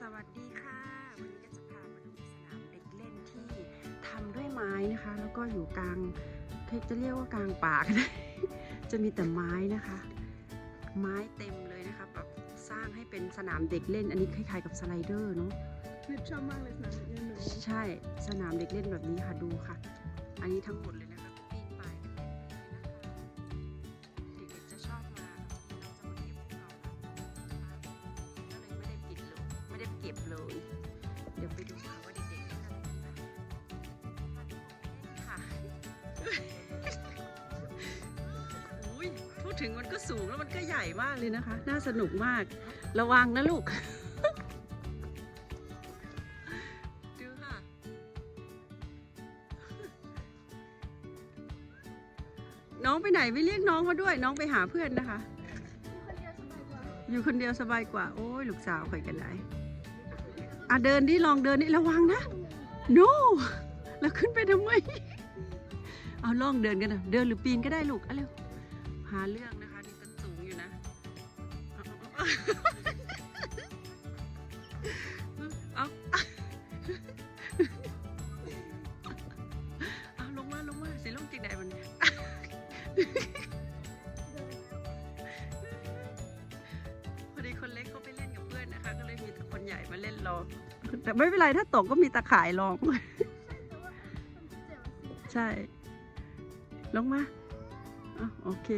สวัสดีค่ะ วันนี้ก็จะพามาดูสนามเด็กเล่นที่ทำด้วยไม้นะคะ แล้วก็อยู่กลางจะเรียกว่ากลางป่าก็ได้ จะมีแต่ไม้นะคะ ไม้เต็มเลยนะคะแบบสร้างให้เป็นสนามเด็กเล่น อันนี้คล้ายๆกับสไลเดอร์เนาะนิดชอบมากเลยสนามเด็กเล่นแบบนี้ใช่สนามเด็กเล่นแบบนี้ค่ะดูค่ะ อันนี้ทั้งหมด ก็บเลย เดี๋ยวไปดูค่ะว่าเด็กๆเล่นอะไรกันนะค่ะอุ้ยพูดถึงมันก็สูงแล้วมันก็ใหญ่มากเลยนะคะ น่าสนุกมาก ระวังนะลูก ดูค่ะ น้องไปไหนไม่เรียกน้องมาด้วย น้องไปหาเพื่อนนะคะอยู่คนเดียวสบายกว่า โอ้ย ลูกสาวคอยกันได้ อะเดินดิลองเดินนี่ระวังนะ no แล้วขึ้นไปทำไม เอาลองเดินกันนะเดินหรือปีนก็ได้ลูกเอาเร็วหาเรื่องนะคะนี่ต้นสูงอยู่นะเอาเอาลงมาลงมาสิลงจากไหนมันเนี่ย มาเล่นรอแต่ไม่เป็นไรถ้าตกก็มีตะข่ายรอง ใช่ ลงมาอโอเค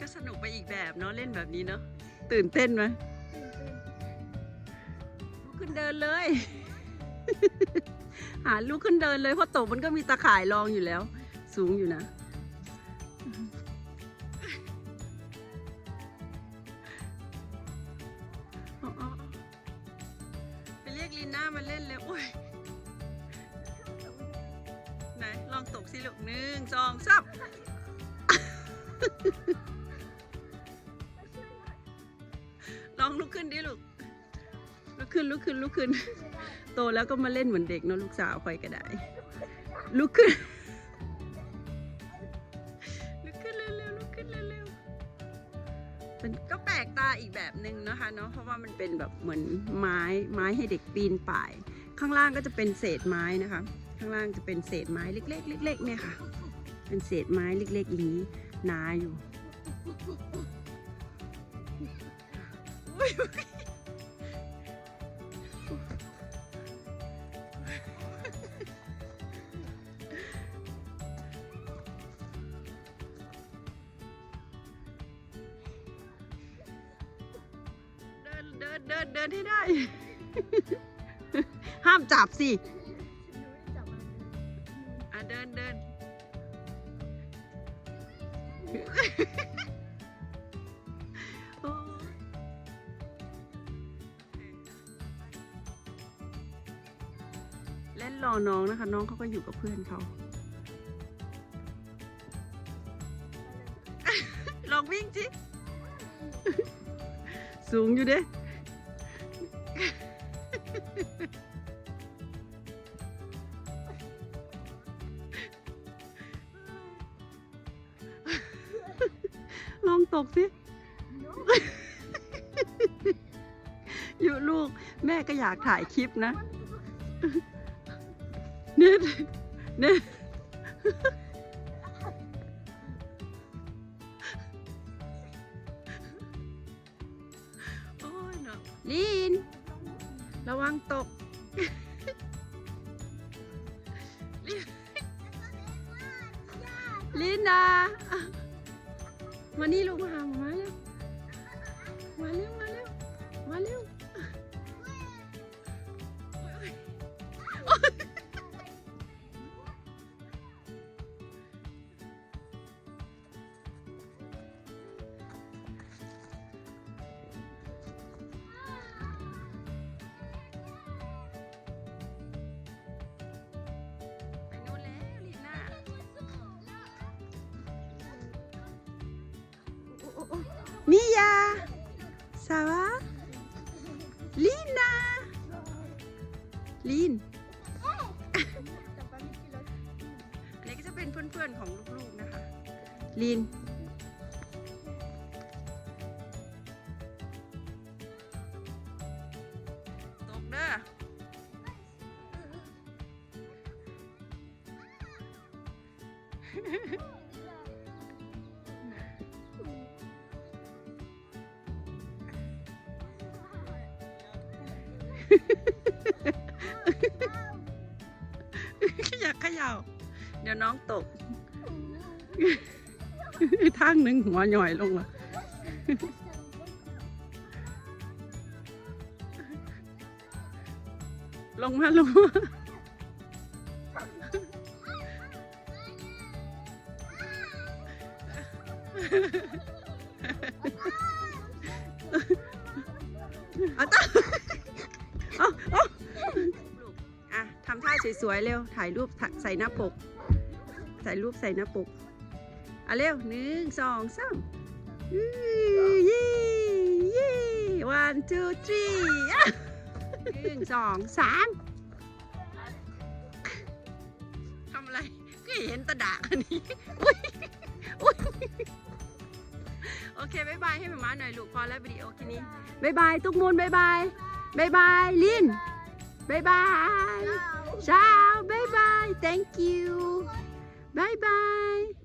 ก็สนุกไปอีกแบบเนาะเล่นแบบนี้เนาะตื่นเต้นไหมลุกขึ้นเดินเลย หาลุกขึ้นเดินเลยเพราะตกมันก็มีตะข่ายรองอยู่แล้ว สูงอยู่นะ จีน่ามาเล่นเลยอุ้ยไหนลองตกสิลูกหนึ่งสองสามลองลุกขึ้นดิลูกลุกขึ้นลุกขึ้นลุกขึ้น โตแล้วก็มาเล่นเหมือนเด็กเนาะลูกสาวคอยก็ได้ลุกขึ้น อีกแบบหนึ่งนะคะเนาะเพราะว่ามันเป็นแบบเหมือนไม้ไม้ให้เด็กปีนป่าย ข้างล่างก็จะเป็นเศษไม้นะคะ ข้างล่างจะเป็นเศษไม้เล็ก ๆ เล็กๆเนี่ยค่ะ เป็นเศษไม้เล็กๆอย่างนี้หนาอยู่ เดินเดินให้ได้ ห้ามจับสิอะเดินเดินเล่นรอน้องนะคะ น้องเขาก็อยู่กับเพื่อนเขาลองวิ่งจิสูงอยู่เด้ ตกสิ อยู่ลูก แม่ก็อยากถ่ายคลิปนะเนี่ยเนี่ยโอ้ยเนาะลีน ระวังตกลีนลีนดา มานี่ลูกมาหาหมามาเร็วมาเร็วมาเร็วมาเร็ว Mia Ça va Lina Lin อันนี้ก็จะเป็นเพื่อนๆของลูกๆนะคะลีนตกเด้อะ ยากเขย่า เดี๋ยวน้องตก ทางหนึ่งหัวหน่อยลงละลงมาลงมาเอา สวยๆเร็ว ถ่ายรูปใส่หน้าปกใส่รูปใส่หน้าปกอะเร็วหนึ่งสองสามยี่ยี่ one two three หนึ่งสองสามทำอะไร ก็เห็นตะดาอันนี้อุ๊ยอุ๊ยโอเคบายบายให้หมามาหน่อยลูกพอแล้ววิดีโอแค่นี้บายบายตุกมูลบายบายบายบาย ลินบายบาย เช้าบายบาย thank you bye bye